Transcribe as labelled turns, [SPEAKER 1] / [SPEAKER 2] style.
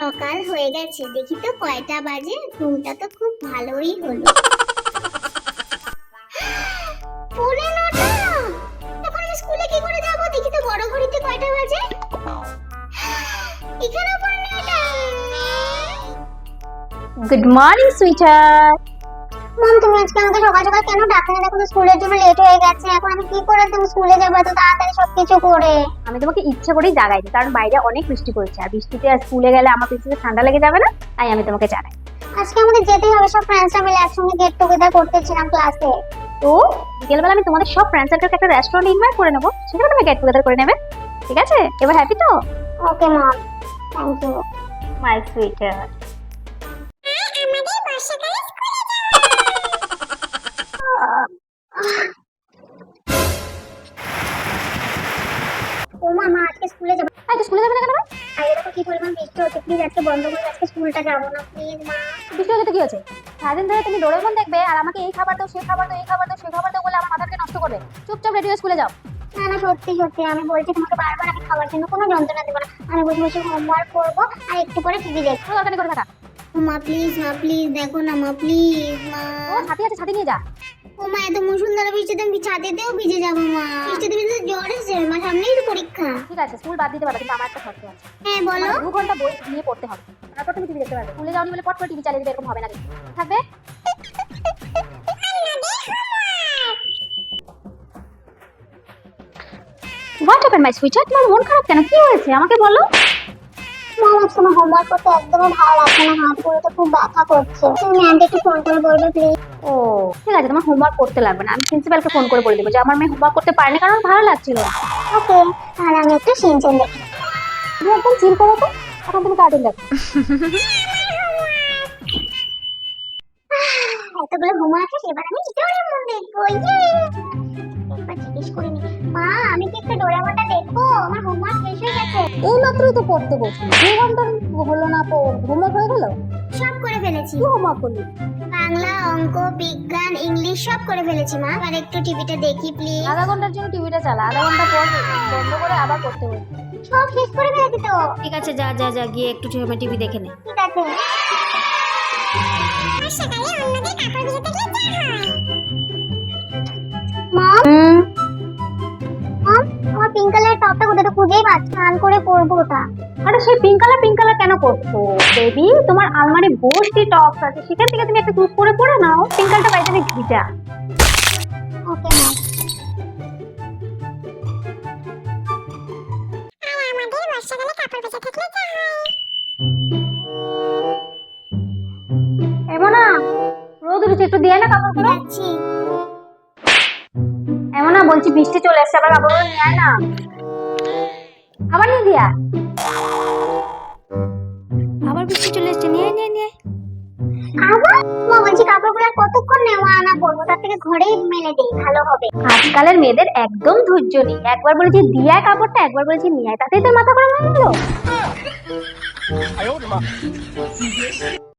[SPEAKER 1] সকাল হয়ে গেছে। দেখি তো কয়টা বাজে। ঘুমটা তো খুব ভালোই হলো। করে দেখি তো বড় ঘড়িতে কয়টা বাজে।
[SPEAKER 2] গুড মর্নিং সুইটার
[SPEAKER 1] মম তুমি আজকে আমাকে সকাল সকাল কেন ডাকলে দেখো স্কুলের জন্য লেট হয়ে গেছে এখন আমি কি করে তুমি স্কুলে যাব এত তাড়াতাড়ি সবকিছু করে?
[SPEAKER 2] আমি তোমাকে ইচ্ছে করেই জাগাইনি কারণ বাইরে অনেক বৃষ্টি পড়ছে আর বৃষ্টিতে আর স্কুলে গেলে আমার পিছিয়ে ঠান্ডা লেগে যাবে না তাই আমি তোমাকে জানাই
[SPEAKER 1] আজকে আমাদের যেতেই হবে সব ফ্রেন্ডসরা মিলে একসঙ্গে গেট টুগেদার করতেছিলাম ক্লাসে
[SPEAKER 2] তো বিকেলবেলা আমি তোমাদের সব ফ্রেন্ড সার্কেলকে একটা রেস্টুরেন্ট ইনভাইট করে নেব সেখানে তুমি গেট টুগেদার করে নেবে ঠিক আছে? এবার হ্যাপি তো?
[SPEAKER 1] Okay mom thank you
[SPEAKER 2] my sweater
[SPEAKER 1] আজকে স্কুলে যাবে
[SPEAKER 2] না কেন
[SPEAKER 1] আগে দেখো কি পরিমাণ বৃষ্টি হচ্ছে? প্লিজ আজকে বন্ধ করে আজকে স্কুলটা যাব না প্লিজ মা
[SPEAKER 2] বৃষ্টি হচ্ছে তো কি হচ্ছে? সারাদিন ধরে তুমি ডোরেমন দেখবে আর আমাকে এই খাবার দাও সেই খাবার দাও এই খাবার দাও সেই খাবার দাও বলে আমার মাথাকে নষ্ট করবে। চুপচাপ রেডি হয়ে স্কুলে যাও।
[SPEAKER 1] না না সত্যি সত্যি আমি বলছি তোমাকে বারবার আমি খাবার জন্য কোনো যন্ত্রণা দেবো না। আমি বসে বসে হোমওয়ার্ক করব আর একটু পরে টিভি দেখব।
[SPEAKER 2] দরকার করে থাকা
[SPEAKER 1] মা প্লিজ মা প্লিজ দেখো না মা প্লিজ মা।
[SPEAKER 2] ও ছাতি আছে ছাতি নিয়ে যা।
[SPEAKER 1] ও মা এত মুসুন্দর বৃষ্টিতে আমি ছাদেতেও ভিজে যাব মা। বৃষ্টিতে ভিজে জ্বর এসেছে মা সামনেই তো পরীক্ষা।
[SPEAKER 2] ঠিক আছে স্কুল বাদ দিতে পারবে কিন্তু আমার একটা শর্ত আছে।
[SPEAKER 1] হ্যাঁ বলো।
[SPEAKER 2] দু ঘণ্টা বই নিয়ে পড়তে হবে। তারপর তুমি টিভি দেখতে পারবে। স্কুলে যাওনি বলে পট করে টিভি চালিয়ে দিবে এরকম হবে না কিন্তু থাকবে? হোয়াট হ্যাপেন মাই সুইটার তোমার মন খারাপ কেন? কি হয়েছে? আমাকে বলো।
[SPEAKER 1] মা আজকে আমার হোমওয়ার্ক করতে একদমই ভালো লাগছে না। হাত পুরোটা খুব ব্যথা করছে। তুমি ম্যামকে একটু ফোন করে বলবে প্লিজ
[SPEAKER 2] ও ঠিক আছে তোমার হোমওয়ার্ক করতে লাগবে না। আমি প্রিন্সিপালকে ফোন করে বলে দেবো যে আমার মেয়ে হোমওয়ার্ক করতে পারেনি কারণ ভালো লাগছিল না।
[SPEAKER 1] ওকে তাহলে আমি একটু সিনচেন দেখি
[SPEAKER 2] তুমি একদম চিল করো তো এখন তুমি কার্টুন দেখো।
[SPEAKER 1] এতগুলো হোমওয়ার্ক আছে এবার আমি ডোরেমন দেখব ইয়ে একবার জিজ্ঞেস করিনি মা আমি কি একটু ডোরেমনটা দেখব? আমার হোমওয়ার্ক শেষ হয়ে গেছে।
[SPEAKER 2] এই মাত্রই তো পড়তে বসলি দু ঘণ্টার হলো না হোমওয়ার্ক হয়ে গেল?
[SPEAKER 1] সব করে ফেলেছি।
[SPEAKER 2] কি হোমওয়ার্ক করলি?
[SPEAKER 1] বাংলা অঙ্ক বিজ্ঞান ইংলিশ সব করে ফেলেছি মা। আর একটু টিভিটা দেখি প্লিজ
[SPEAKER 2] আধা ঘণ্টার জন্য টিভিটা চালা আধা ঘণ্টা পর বন্ধ করে আবার করতে হবে
[SPEAKER 1] সব শেষ করে ফেলেছি তো।
[SPEAKER 2] ঠিক আছে যা যা যা গিয়ে একটু টিভি দেখে নে।
[SPEAKER 1] ঠিক আছে। না। স্নান করে পরবো ওটা।
[SPEAKER 2] আরে সেই পিঙ্ক কালার পিঙ্ক কালার কেন করছ বেবি তোমার আলমারি ভর্তি টপস আছে সেখান থেকে তুমি একটা চুজ করে পরে নাও পিঙ্ক কালারটা বাইরে থেকে ভিজা
[SPEAKER 1] ওকে
[SPEAKER 2] রোদ একটু দিয়ে না কাপড়গুলো এমন না বলছি বৃষ্টি চলে এসছে আবার কাপড়গুলো নিয়ে না। আবার নিয়ে দিয়া। আবার বৃষ্টি চলে এসছে নিয়ে নিয়ে নিয়ে
[SPEAKER 1] আবার? মা বলছি কাপড়গুলো আর কতক্ষণ নেওয়া আনা করব? তার থেকে ঘরেই মেলে দেই ভালো হবে।
[SPEAKER 2] আজকালের মেয়েদের একদম ধৈর্য নেই। একবার বলেছি দিয়া কাপড়টা একবার বলেছি নিয়ে আয়। তাতেই তোর মাথা গরম হয়ে গেলো।